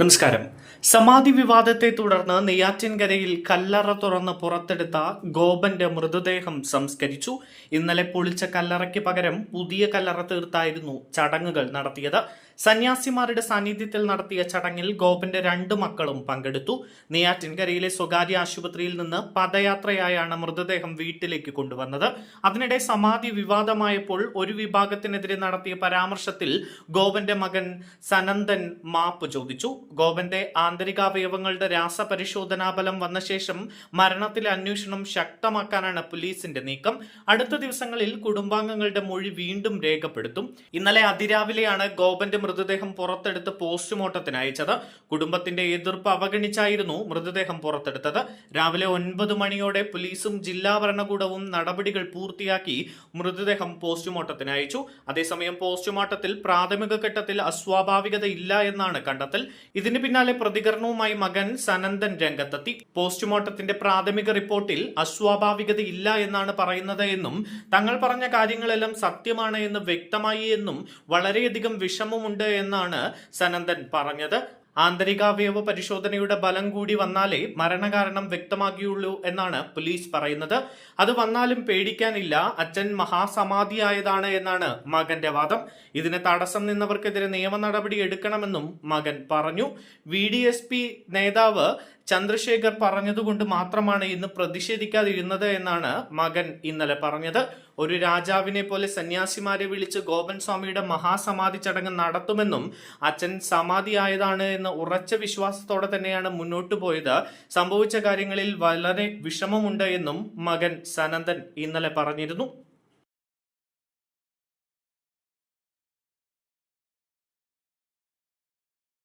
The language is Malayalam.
നമസ്കാരം. സമാധി വിവാദത്തെ തുടർന്ന് നെയ്യാറ്റിൻകരയിൽ കല്ലറ തുറന്ന് പുറത്തെടുത്ത ഗോപന്റെ മൃതദേഹം സംസ്കരിച്ചു. ഇന്നലെ പൊളിച്ച കല്ലറയ്ക്ക് പകരം പുതിയ കല്ലറ തീർത്തായിരുന്നു ചടങ്ങുകൾ നടത്തിയത്. സന്യാസിമാരുടെ സാന്നിധ്യത്തിൽ നടത്തിയ ചടങ്ങിൽ ഗോപന്റെ രണ്ട് മക്കളും പങ്കെടുത്തു. നെയ്യാറ്റിൻകരയിലെ സ്വകാര്യ ആശുപത്രിയിൽ നിന്ന് പദയാത്രയായാണ് മൃതദേഹം വീട്ടിലേക്ക് കൊണ്ടുവന്നത്. അതിനിടെ സമാധി വിവാദമായപ്പോൾ ഒരു വിഭാഗത്തിനെതിരെ നടത്തിയ പരാമർശത്തിൽ ഗോപന്റെ മകൻ സനന്ദൻ മാപ്പ് ചോദിച്ചു. ഗോപന്റെ ആന്തരികാവയവങ്ങളുടെ രാസപരിശോധനാ ഫലം വന്ന ശേഷം മരണത്തിലെ അന്വേഷണം ശക്തമാക്കാനാണ് പോലീസിന്റെ നീക്കം. അടുത്ത ദിവസങ്ങളിൽ കുടുംബാംഗങ്ങളുടെ മൊഴി വീണ്ടും രേഖപ്പെടുത്തും. ഇന്നലെ അതിരാവിലെയാണ് ഗോപന്റെ മൃതദേഹം പുറത്തെടുത്ത് പോസ്റ്റ്മോർട്ടത്തിന് അയച്ചത്. കുടുംബത്തിന്റെ എതിർപ്പ് അവഗണിച്ചായിരുന്നു മൃതദേഹം പുറത്തെടുത്തത്. രാവിലെ ഒൻപത് മണിയോടെ പോലീസും ജില്ലാ ഭരണകൂടവും നടപടികൾ പൂർത്തിയാക്കി മൃതദേഹം പോസ്റ്റ്മോർട്ടത്തിന് അയച്ചു. അതേസമയം പോസ്റ്റ്മോർട്ടത്തിൽ പ്രാഥമിക ഘട്ടത്തിൽ അസ്വാഭാവികത ഇല്ല എന്നാണ് കണ്ടെത്തൽ. ഇതിന് പിന്നാലെ പ്രതികരണവുമായി മകൻ സനന്ദൻ രംഗത്തെത്തി. പോസ്റ്റ്മോർട്ടത്തിന്റെ പ്രാഥമിക റിപ്പോർട്ടിൽ അസ്വാഭാവികത ഇല്ല എന്നാണ് പറയുന്നത് എന്നും തങ്ങൾ പറഞ്ഞ കാര്യങ്ങളെല്ലാം സത്യമാണ് എന്ന് വ്യക്തമായി എന്നും വളരെയധികം വിഷമമുണ്ട് എന്നാണ് സനന്ദൻ പറഞ്ഞത്. ആന്തരികാവയവ പരിശോധനയുടെ ബലം കൂടി വന്നാലേ മരണകാരണം വ്യക്തമാകിയുള്ളൂ എന്നാണ് പോലീസ് പറയുന്നത്. അത് വന്നാലും പേടിക്കാനില്ല. അച്ഛൻ മഹാസമാധിയായതാണ് എന്നാണ് മകന്റെ വാദം. ഇതിന് തടസ്സം നിന്നവർക്കെതിരെ നിയമ നടപടി എടുക്കണമെന്നും മകൻ പറഞ്ഞു. വി ഡി എസ് പി നേതാവ് ചന്ദ്രശേഖർ പറഞ്ഞതുകൊണ്ട് മാത്രമാണ് ഇന്ന് പ്രതിഷേധിക്കാതിരുന്നത് എന്നാണ് മകൻ ഇന്നലെ പറഞ്ഞത്. ഒരു രാജാവിനെ പോലെ സന്യാസിമാരെ വിളിച്ച് ഗോപൻ സ്വാമിയുടെ മഹാസമാധി ചടങ്ങ് നടത്തുമെന്നും അച്ഛൻ സമാധി ആയതാണ് എന്ന ഉറച്ച വിശ്വാസത്തോടെ തന്നെയാണ് മുന്നോട്ടു പോയത്. സംഭവിച്ച കാര്യങ്ങളിൽ വളരെ വിഷമമുണ്ട് എന്നും മകൻ സനന്ദൻ ഇന്നലെ പറഞ്ഞിരുന്നു.